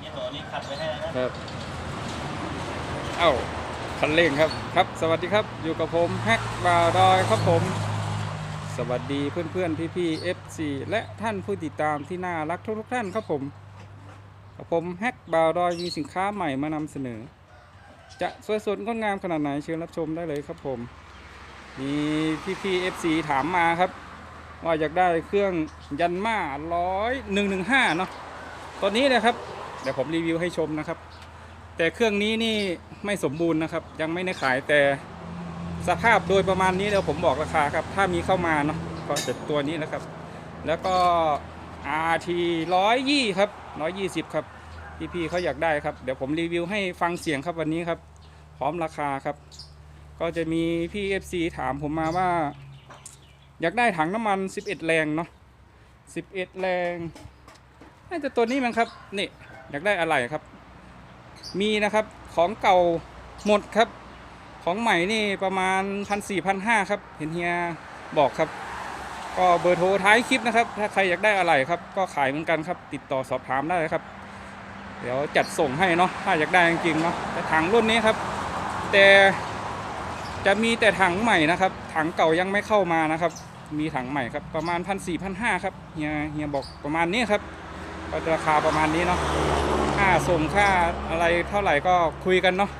เนี่ยตัวนี้ขัดไว้ให้นะครับ เอ้าคันเร่งครับ ครับ สวัสดีครับ อยู่กับผมแฮกบาวดอยครับผม สวัสดีเพื่อนเพื่อนพี่พี่ๆ FC และท่านผู้ติดตามที่น่ารักทุกทุกท่านครับผมกับผมแฮกบาวดอยมีสินค้าใหม่มานำเสนอ จะสวยสดงดงามขนาดไหนเชิญรับชมได้เลยครับผม มีพี่พี่ๆ FC ถามมาครับ ว่าอยากได้เครื่องยันมาร้อยหนึ่งหนึ่งห้าเนาะตอนนี้นะครับ เดี๋ยวผมรีวิวให้ชมนะครับ แต่เครื่องนี้นี่ไม่สมบูรณ์นะครับ ยังไม่ได้ขายแต่สภาพโดยประมาณนี้เดี๋ยวผมบอกราคาครับ ถ้ามีเข้ามาเนาะก็จะตัวนี้นะครับ แล้วก็ RT ร้อยยี่ครับร้อยยี่สิบครับพี่ๆเขาอยากได้ครับ เดี๋ยวผมรีวิวให้ฟังเสียงครับวันนี้ครับ พร้อมราคาครับ ก็จะมีพี่ FC ถามผมมาว่า อยากได้ถังน้ำมัน 11 แรงเนาะ11 แรงน่าจะตัวนี้มั้งครับ นี่ อยากได้อะไรครับ มีนะครับของเก่าหมดครับ ของใหม่นี่ประมาณพันสี่พันห้าครับ เห็นเฮียบอกครับ ก็เบอร์โทรท้ายคลิปนะครับ ถ้าใครอยากได้อะไรครับ ก็ขายเหมือนกันครับ ติดต่อสอบถามได้ครับ เดี๋ยวจัดส่งให้เนาะถ้าอยากได้จริงๆเนาะแต่ถังรุ่นนี้ครับ แต่จะมีแต่ถังใหม่นะครับ ถังเก่ายังไม่เข้ามานะครับ มีถังใหม่ครับประมาณพันสี่พันห้าครับเฮียเฮียบอกประมาณนี้ครับ ก็ราคาประมาณนี้เนาะค่าส่งค่าอะไรเท่าไหร่ก็คุยกันเนาะ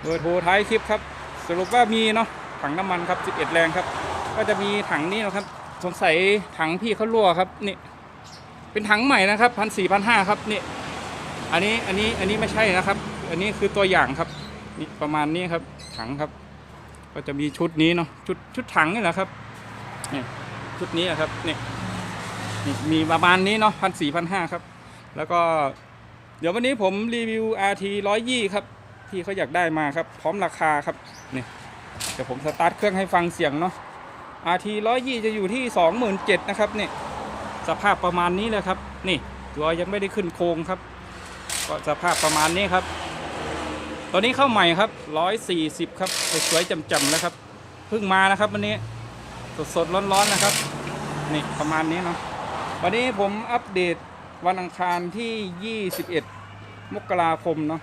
เบอร์โทรท้ายคลิปครับ สรุปว่ามีเนาะถังน้ำมันครับ 11 แรงครับ ก็จะมีถังนี้นะครับ สงสัยถังพี่เขารั่วครับนี่เป็นถังใหม่นะครับพันสี่พันห้าครับนี่อันนี้อันนี้อันนี้ไม่ใช่นะครับ อันนี้คือตัวอย่างครับนี่ประมาณนี้ครับถังครับ ก็จะมีชุดนี้เนาะชุดชุดถังนี่แหละครับนี่ชุดนี้อะครับนี่ มีประมาณนี้เนาะพันสี่พันห้าครับ แล้วก็เดี๋ยววันนี้ผมรีวิว RT 120ครับ ที่เขาอยากได้มาครับ พร้อมราคาครับนี่เดี๋ยวผมสตาร์ทเครื่องให้ฟังเสียงเนาะ RT 120จะอยู่ที่27,000นเจ็ดนะครับนี่สภาพประมาณนี้เลยครับ นี่ตัวยังไม่ได้ขึ้นโครงครับ ก็สภาพประมาณนี้ครับตัวนี้เข้าใหม่ครับ140ครับสวยๆจำๆแล้วครับเพิ่งมานะครับวันนี้สดๆร้อนๆนะครับ นี่ประมาณนี้เนาะ วันนี้ผมอัปเดตวันอังคารที่ 21 มกราคมเนาะ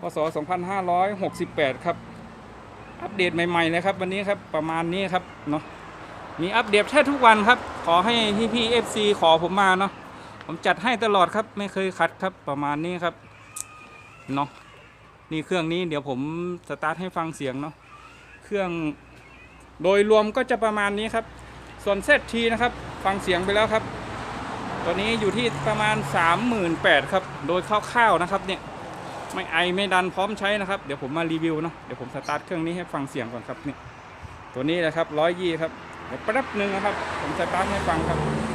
พศ 2568 ครับ อัปเดตใหม่ๆเลยครับ วันนี้ครับประมาณนี้ครับเนาะ มีอัปเดตแค่ทุกวันครับ ขอให้พี่พี่ๆ FC ขอผมมาเนาะ ผมจัดให้ตลอดครับ ไม่เคยขัดครับประมาณนี้ครับ เนาะ นี่เครื่องนี้เดี๋ยวผมสตาร์ทให้ฟังเสียงเนาะ เครื่องโดยรวมก็จะประมาณนี้ครับ ส่วนเซตทีนะครับ ฟังเสียงไปแล้วครับ ตัวนี้อยู่ที่ประมาณ 38,000ครับ โดยคร่าวๆนะครับเนี่ยไม่ไอไม่ดันพร้อมใช้นะครับ เดี๋ยวผมมารีวิวเนาะเดี๋ยวผมสตาร์ทเครื่องนี้ให้ฟังเสียงก่อนครับเนี่ยตัวนี้นะครับร้อยยี่ครับเดี๋ยวแป๊บหนึ่งนะครับ ผมสตาร์ทให้ฟังครับ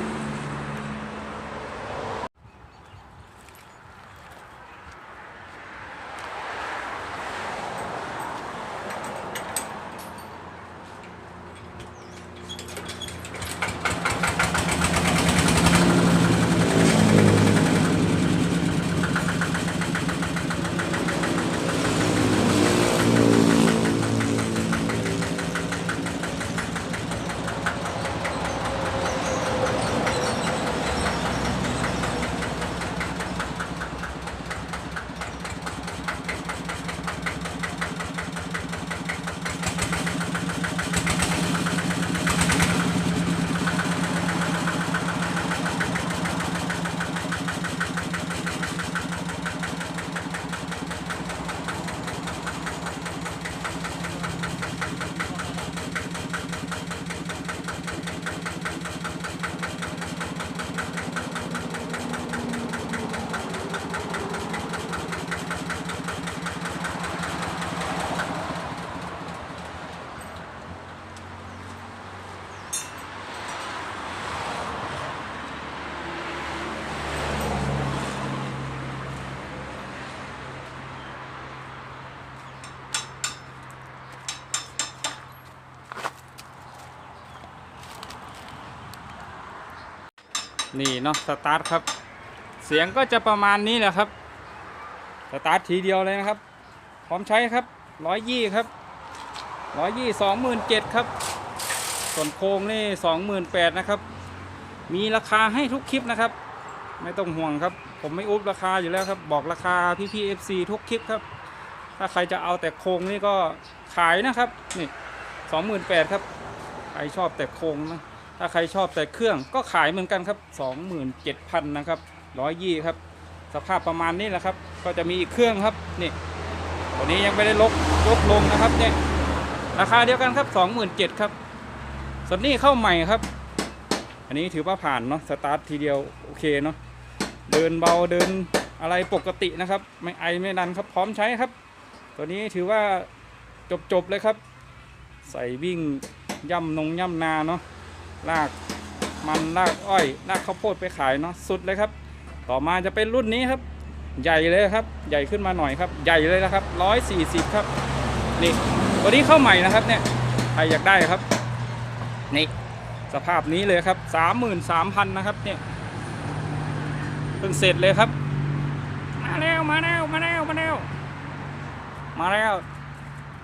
นี่เนาะสตาร์ทครับ เสียงก็จะประมาณนี้แหละครับสตาร์ททีเดียวเลยนะครับ พร้อมใช้ครับร้อยยี่ครับร้อยยี่สองหมื่นเจ็ดครับ ส่วนโครงนี่สองหมื่นแปดนะครับ มีราคาให้ทุกคลิปนะครับ ไม่ต้องห่วงครับ ผมไม่อุบราคาอยู่แล้วครับ บอกราคาพี่พี่เอฟซีทุกคลิปครับ ถ้าใครจะเอาแต่โครงนี่ก็ขายนะครับ นี่สองหมื่นแปดครับ ใครชอบแต่โครงนะ ถ้าใครชอบแต่เครื่องก็ขายเหมือนกันครับสองหมื่นเจ็ดพันนะครับร้อยยี่ครับ สภาพประมาณนี้แหละครับ ก็จะมีอีกเครื่องครับนี่ตัวนี้ยังไม่ได้ลกยกลงนะครับเนี่ยราคาเดียวกันครับสองหมื่นเจ็ดครับส่วนนี้เข้าใหม่ครับ อันนี้ถือว่าผ่านเนาะสตาร์ททีเดียวโอเคเนาะเดินเบาเดินอะไรปกตินะครับ ไม่ไอไม่ดันครับพร้อมใช้ครับ ตัวนี้ถือว่าจบๆเลยครับ ใส่วิ่งย่ำนงย่ำนาเนาะ ลากมันลากอ้อยลากข้าวโพดไปขายเนาะสุดเลยครับ ต่อมาจะเป็นรุ่นนี้ครับ ใหญ่เลยครับ ใหญ่ขึ้นมาหน่อยครับ ใหญ่เลยนะครับร้อยสี่สิบครับนี่ตัวนี้เข้าใหม่นะครับเนี่ยใครอยากได้ครับนี่สภาพนี้เลยครับสามหมื่นสามพันนะครับเนี่ยเพิ่งเสร็จเลยครับ มาแล้วมาแล้วมาแล้วมาแล้วมาแล้ว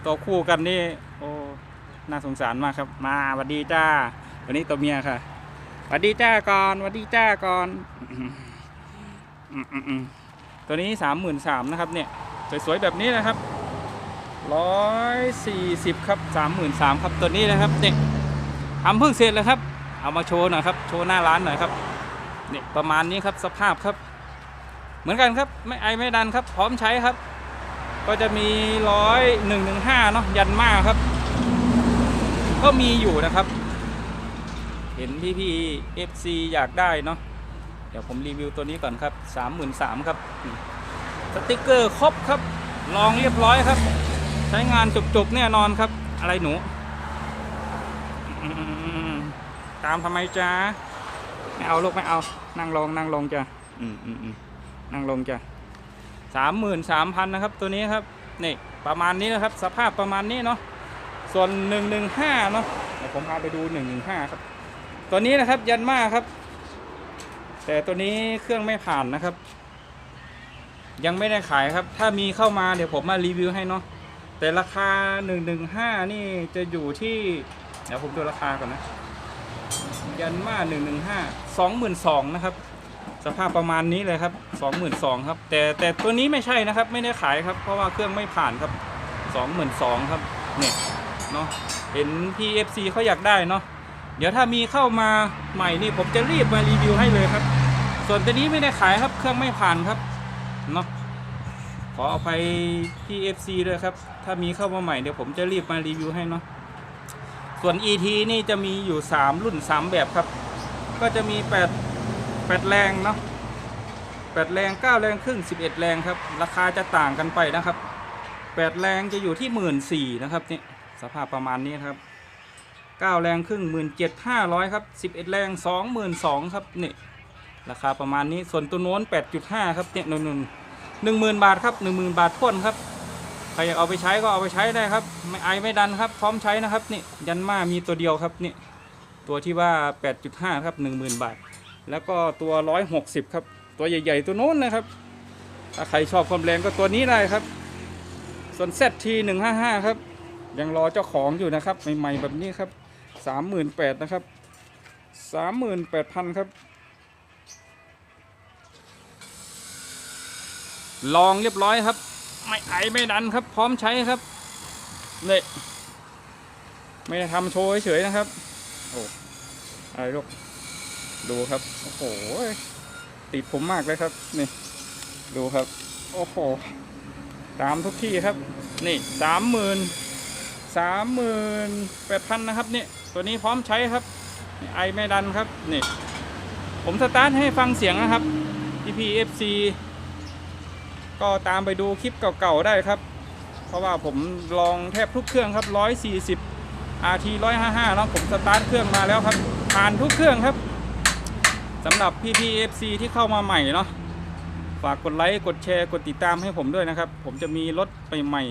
ตัวคู่กันนี่โอ้น่าสงสารมากครับ มาสวัสดีจ้า วันนี้ตัวเมียค่ะวัสดีจ้าก่อนวัสดีจ้าก่อนออตัวนี้สามหมื่นสามนะครับเนี่ยสวยๆแบบนี้นะครับร้อยสี่สิบครับสามหมื่นสามครับตัวนี้นะครับเนี่ยทำเพิ่งเสร็จเลยครับ เอามาโชว์หน่อยครับโชว์หน้าร้านหน่อยครับเนี่ยประมาณนี้ครับสภาพครับ เหมือนกันครับไม่ไอไม่ดันครับ พร้อมใช้ครับ ก็จะมีร้อยหนึ่งหนึ่งห้าเนาะยันมาครับ ก็มีอยู่นะครับ เห็นพี่พี่เอฟซีอยากได้เนาะเดี๋ยวผมรีวิวตัวนี้ก่อนครับสามหมื่นสามครับ สติกเกอร์ครบครับ ลองเรียบร้อยครับ ใช้งานจบๆแน่นอนครับ อะไรหนู ตามทำไมจ๊ะไม่เอาลูกไม่เอา นั่งลงนั่งลงจ้ะอืมอืมอืมนั่งลงจ้ะสามหมื่นสามพันนะครับ ตัวนี้ครับ นี่ประมาณนี้นะครับ สภาพประมาณนี้เนาะ ส่วนหนึ่งหนึ่งห้าเนาะ เดี๋ยวผมพาไปดูหนึ่งหนึ่งห้าครับ ตัวนี้นะครับยันมาครับ แต่ตัวนี้เครื่องไม่ผ่านนะครับ ยังไม่ได้ขายครับ ถ้ามีเข้ามาเดี๋ยวผมมารีวิวให้เนาะแต่ราคาหนึ่งหนึ่งห้านี่จะอยู่ที่ เดี๋ยวผมดูราคาก่อนนะ ยันมาหนึ่งหนึ่งห้าสองหมื่นสองนะครับ สภาพประมาณนี้เลยครับสองหมื่นสองครับ แต่แต่ตัวนี้ไม่ใช่นะครับ ไม่ได้ขายครับ เพราะว่าเครื่องไม่ผ่านครับสองหมื่นสองครับ เนี่ย เนาะ เห็น PFC เขาอยากได้เนาะ เดี๋ยวถ้ามีเข้ามาใหม่นี่ผมจะรีบมารีวิวให้เลยครับ ส่วนตัวนี้ไม่ได้ขายครับเครื่องไม่ผ่านครับเนาะขออภัย PFC ด้วยครับ ถ้ามีเข้ามาใหม่เดี๋ยวผมจะรีบมารีวิวให้เนาะส่วน ET นี่จะมีอยู่ 3 รุ่น 3 แบบครับ ก็จะมี 8 8 แรงเนาะ8แรง 9 แรงครึ่ง 11 แรงครับ ราคาจะต่างกันไปนะครับ 8 แรงจะอยู่ที่ 1 4ื่นนะครับนี่สภาพประมาณนี้ครับ 9 แรงครึ่ง 17,500 ครับ 11 แรง 22,000ครับนี่ราคาประมาณนี้ส่วนตัวโน้น 8.5 ครับเนี่ยนุ่นๆหนึ่งหมื่นบาทครับ10,000บาทพ่นครับใครอยากเอาไปใช้ก็เอาไปใช้ได้ครับ ไม่ไอไม่ดันครับพร้อมใช้นะครับนี่ยันมามีตัวเดียวครับนี่ตัวที่ว่า 8.5 ครับ 10,000 บาท แล้วก็ตัว 160 ครับ ตัวใหญ่ ๆ ตัวโน้นนะครับ ถ้าใครชอบความแรงก็ตัวนี้ได้ครับ ส่วน ZT 155 ครับ ยังรอเจ้าของอยู่นะครับ ใหม่ ๆ แบบนี้ครับ 38,000นแปดนะครับ38,000ครับ ลองเรียบร้อยครับ ไม่ไอไม่ดันครับ พร้อมใช้ครับเนี่ยไม่ได้ทำโชว์เฉยๆนะครับ โอ้อะไรลูกดูครับ โอ้โห ติดผมมากเลยครับ นี่ ดูครับ โอ้โห ตามทุกที่ครับ นี่สามหมื่นสามหมื่นแปดพันนะครับเนี่ย ตัวนี้พร้อมใช้ครับ ไอไม่ดันครับนี่ผมสตาร์ทให้ฟังเสียงนะครับ TPFC ก็ตามไปดูคลิปเก่าๆได้ครับ เพราะว่าผมลองแทบทุกเครื่องครับ 140 RT 155แล้วผมสตาร์ทเครื่องมาแล้วครับผ่านทุกเครื่องครับสำหรับพี่ FC ที่เข้ามาใหม่เนาะฝากกดไลค์กดแชร์กดติดตามให้ผมด้วยนะครับ ผมจะมีรถใหม่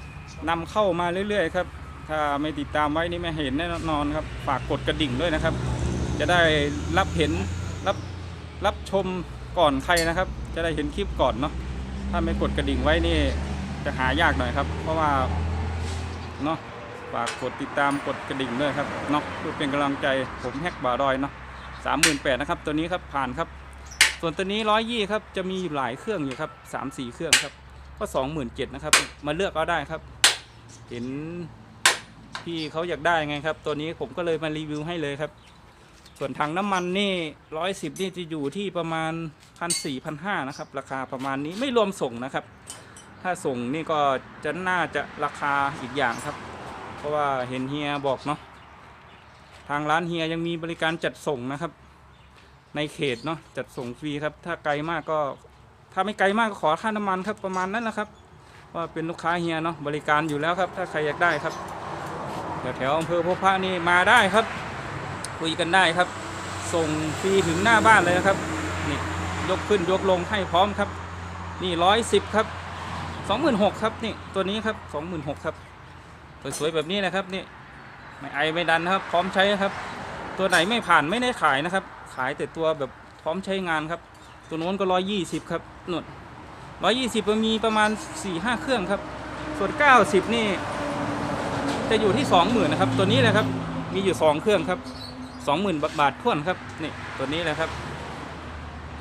ๆนำเข้ามาเรื่อยๆครับ ถ้าไม่ติดตามไว้นี่ไม่เห็นแน่นอนครับ ฝากกดกระดิ่งด้วยนะครับ จะได้รับเห็นรับรับชมก่อนใครนะครับ จะได้เห็นคลิปก่อนเนาะถ้าไม่กดกระดิ่งไว้นี่จะหายากหน่อยครับ เพราะว่าเนาะฝากกดติดตามกดกระดิ่งด้วยครับเนาะเพื่อเป็นกำลังใจผมแฮกบาร์ดอยเนาะสามหมื่นแปดนะครับ ตัวนี้ครับผ่านครับ ส่วนตัวนี้ร้อยยี่ครับจะมีหลายเครื่องอยู่ครับสามสี่เครื่องครับก็สองหมื่นเจ็ดนะครับ มาเลือกเอาได้ครับ เห็น พี่เขาอยากได้ไงครับ ตัวนี้ผมก็เลยมารีวิวให้เลยครับ ส่วนถังน้ำมันนี่ร้อยสิบนี่จะอยู่ที่ประมาณพันสี่พันห้านะครับ ราคาประมาณนี้ไม่รวมส่งนะครับ ถ้าส่งนี่ก็จะน่าจะราคาอีกอย่างครับ เพราะว่าเห็นเฮียบอกเนาะทางร้านเฮียยังมีบริการจัดส่งนะครับ ในเขตเนาะจัดส่งฟรีครับ ถ้าไกลมากก็ถ้าไม่ไกลมากก็ขอค่าน้ำมันครับประมาณนั้นแหละครับว่าเป็นลูกค้าเฮียเนาะบริการอยู่แล้วครับ ถ้าใครอยากได้ครับ แถวๆอำเภอพบพระนี่มาได้ครับ คุยกันได้ครับ ส่งฟรีถึงหน้าบ้านเลยนะครับนี่ยกขึ้นยกลงให้พร้อมครับ นี่ร้อยสิบครับสองหมื่นหกครับนี่ตัวนี้ครับสองหมื่นหกครับสวยๆแบบนี้นะครับนี่ไม่ไอไม่ดันนะครับ พร้อมใช้ครับ ตัวไหนไม่ผ่านไม่ได้ขายนะครับ ขายแต่ตัวแบบพร้อมใช้งานครับ ตัวโน้นก็ร้อยยี่สิบครับนุ่นร้อยยี่สิบมันมีประมาณสี่ห้าเครื่องครับ ส่วนเก้าสิบนี่ จะอยู่ที่สองหมื่นนะครับ ตัวนี้เลยครับ มีอยู่สองเครื่องครับสองหมื่นบาททวนครับนี่ตัวนี้เลยครับ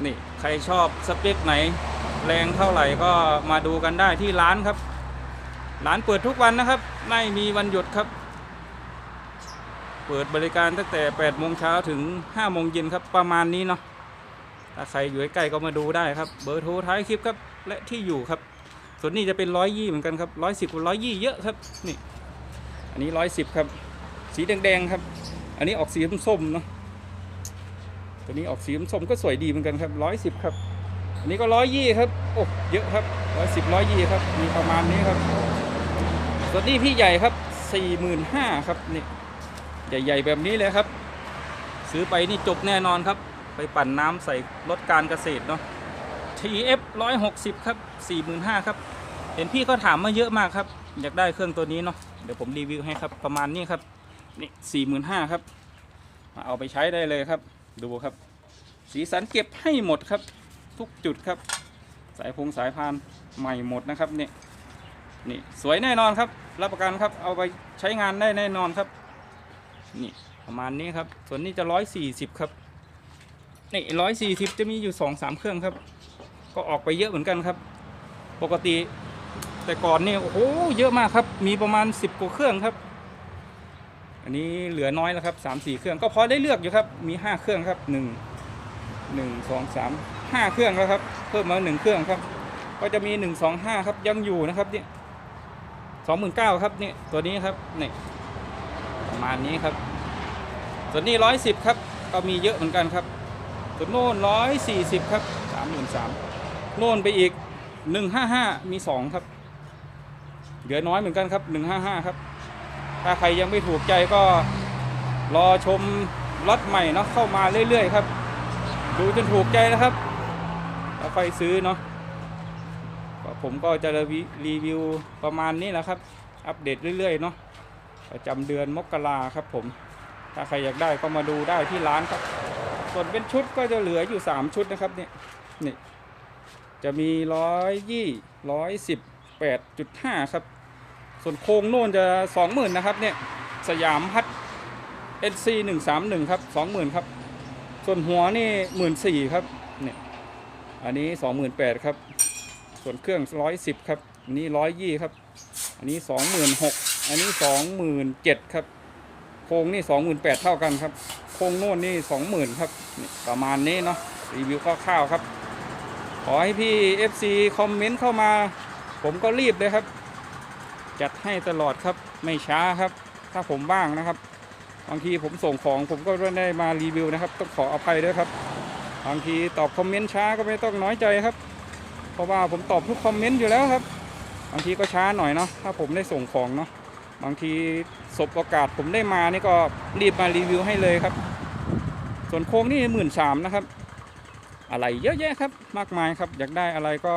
นี่ใครชอบสเปคไหน แรงเท่าไหร่ก็มาดูกันได้ที่ร้านครับ ร้านเปิดทุกวันนะครับ ไม่มีวันหยุดครับ เปิดบริการตั้งแต่8โมงเช้าถึง5โมงเย็นครับประมาณนี้เนาะถ้าใครอยู่ใกล้ก็มาดูได้ครับ เบอร์โทรท้ายคลิปครับ และที่อยู่ครับ ส่วนนี้จะเป็นร้อยยี่เหมือนกันครับร้อยสิบกับร้อยยี่เยอะครับนี่ อันนี้ร้อยสิบครับ สีแดงๆครับ อันนี้ออกสีส้มๆเนาะตัวนี้ออกสีส้มก็สวยดีเหมือนกันครับร้อยสิบครับ อันนี้ก็ร้อยยี่ครับ โอ้เยอะครับร้อยสิบร้อยยี่ครับ มีประมาณนี้ครับส่วนนี้พี่ใหญ่ครับสี่หมื่นห้าครับนี่ใหญ่ๆแบบนี้เลยครับ ซื้อไปนี่จบแน่นอนครับ ไปปั่นน้ำใส่รถการเกษตรเนาะ TF 160 ครับ 45,000 ครับ เห็นพี่ก็ถามมาเยอะมากครับ อยากได้เครื่องตัวนี้เนาะ เดี๋ยวผมรีวิวให้ครับประมาณนี้ครับนี่45,000ครับ มาเอาไปใช้ได้เลยครับ ดูครับ สีสันเก็บให้หมดครับ ทุกจุดครับ สายพงสายพานใหม่หมดนะครับนี่นี่สวยแน่นอนครับ รับประกันครับเอาไปใช้งานได้แน่นอนครับ นี่ประมาณนี้ครับ ส่วนนี้จะร้อยสี่สิบครับนี่ร้อยสี่สิบจะมีอยู่สองสามเครื่องครับ ก็ออกไปเยอะเหมือนกันครับ ปกติ แต่ก่อนนี่โอ้โหเยอะมากครับ มีประมาณสิบกว่าเครื่องครับ อันนี้เหลือน้อยแล้วครับสามสี่เครื่องก็พอได้เลือกอยู่ครับมีห้าเครื่องครับหนึ่งหนึ่งสองสามห้าเครื่องแล้วครับ เพิ่มมาหนึ่งเครื่องครับ ก็จะมีหนึ่งสองห้าครับยังอยู่นะครับเนี่ยสองหมื่นเก้าครับเนี่ยตัวนี้ครับเนี่ยประมาณนี้ครับ ส่วนนี้ร้อยสิบครับ ก็มีเยอะเหมือนกันครับส่วนโน่นร้อยสี่สิบครับสามหมื่นสามโน่นไปอีกหนึ่งห้าห้ามีสองครับ เหลือน้อยเหมือนกันครับหนึ่งห้าห้าครับ ถ้าใครยังไม่ถูกใจก็รอชมรถใหม่เนาะเข้ามาเรื่อยๆครับ ดูจนถูกใจนะครับแล้วค่อยซื้อเนาะผมก็จะรีวิวประมาณนี้แหละครับ อัปเดตเรื่อยๆเนาะประจำเดือนมกราครับผม ถ้าใครอยากได้ก็มาดูได้ที่ร้านครับ ส่วนเป็นชุดก็จะเหลืออยู่ 3 ชุดนะครับเนี่ยนี่จะมีร้อยยี่ร้อยสิบแปดจุดห้าครับ ส่วนโครงโน่นจะสองหมื่นนะครับเนี่ยสยามพัด NC หนึ่งสามหนึ่งครับสองหมื่นครับส่วนหัวนี่หมื่นสี่ครับเนี่ยอันนี้สองหมื่นแปดครับ ส่วนเครื่องร้อยสิบครับอันนี้ร้อยยี่ครับ อันนี้สองหมื่นหกอันนี้สองหมื่นเจ็ดครับ โครงนี่สองหมื่นแปดเท่ากันครับ โครงโน่นนี่สองหมื่นครับประมาณนี้เนาะรีวิวคร่าวๆครับ ขอให้พี่ FC คอมเมนต์เข้ามา ผมก็รีบเลยครับ จัดให้ตลอดครับไม่ช้าครับ ถ้าผมบ้างนะครับ บางทีผมส่งของผมก็ไม่ได้มารีวิวนะครับ ต้องขออภัยด้วยครับ บางทีตอบคอมเมนต์ช้าก็ไม่ต้องน้อยใจครับ เพราะว่าผมตอบทุกคอมเมนต์อยู่แล้วครับ บางทีก็ช้าหน่อยเนาะถ้าผมได้ส่งของเนาะบางทีสบโอกาสผมได้มานี่ก็รีบมารีวิวให้เลยครับ ส่วนโค้งนี่หมื่นสามนะครับ อะไรเยอะแยะครับ มากมายครับ อยากได้อะไรก็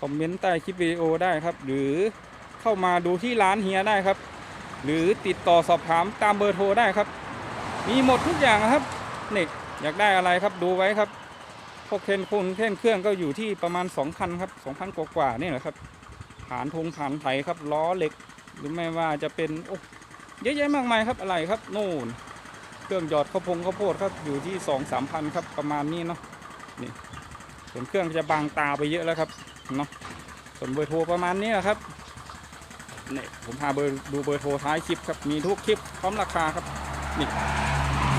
คอมเมนต์ใต้คลิปวิดีโอได้ครับ หรือ เข้ามาดูที่ร้านเฮียได้ครับ หรือติดต่อสอบถามตามเบอร์โทรได้ครับ มีหมดทุกอย่างนะครับนี่อยากได้อะไรครับดูไว้ครับ พวกเคนคุณเคนเครื่องก็อยู่ที่ประมาณ 2,000ครับ2,000กว่าๆนี่แหละครับฐานทงฐานไถครับล้อเหล็ก หรือไม่ว่าจะเป็นโอ้เยอะแยะมากมายครับอะไรครับโน่นเครื่องหยอดข้าวพงข้าวโพดครับอยู่ที่สองสามพันครับประมาณนี้เนาะนี่ส่วนเครื่องจะบางตาไปเยอะแล้วครับเนาะส่วนเบอร์โทรประมาณนี้แหละครับ นี่ยผมพาเบอร์ดูเบอร์โทรท้ายคลิปครับ มีทุกคลิปพร้อมราคาครับนี่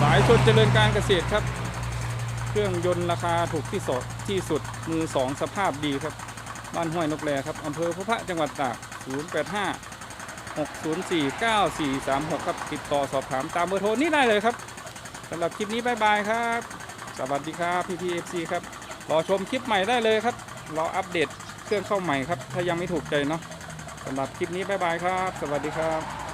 สายชนเจริญการเกษตรครับ เครื่องยนต์ราคาถูกที่สุดที่สุดมือสองสภาพดีครับ บ้านห้วยนกแลครับอำเภอพระพระจังหวัดตาก 085 604 9436 ครับติดต่อสอบถามตามเบอร์โทรนี้ได้เลยครับสำหรับคลิปนี้บายบายครับ สวัสดีครับพี่พีเอฟซีครับรอชมคลิปใหม่ได้เลยครับรออัปเดตเครื่องเข้าใหม่ครับ ถ้ายังไม่ถูกใจเนาะ สำหรับคลิปนี้บายบายครับ สวัสดีครับ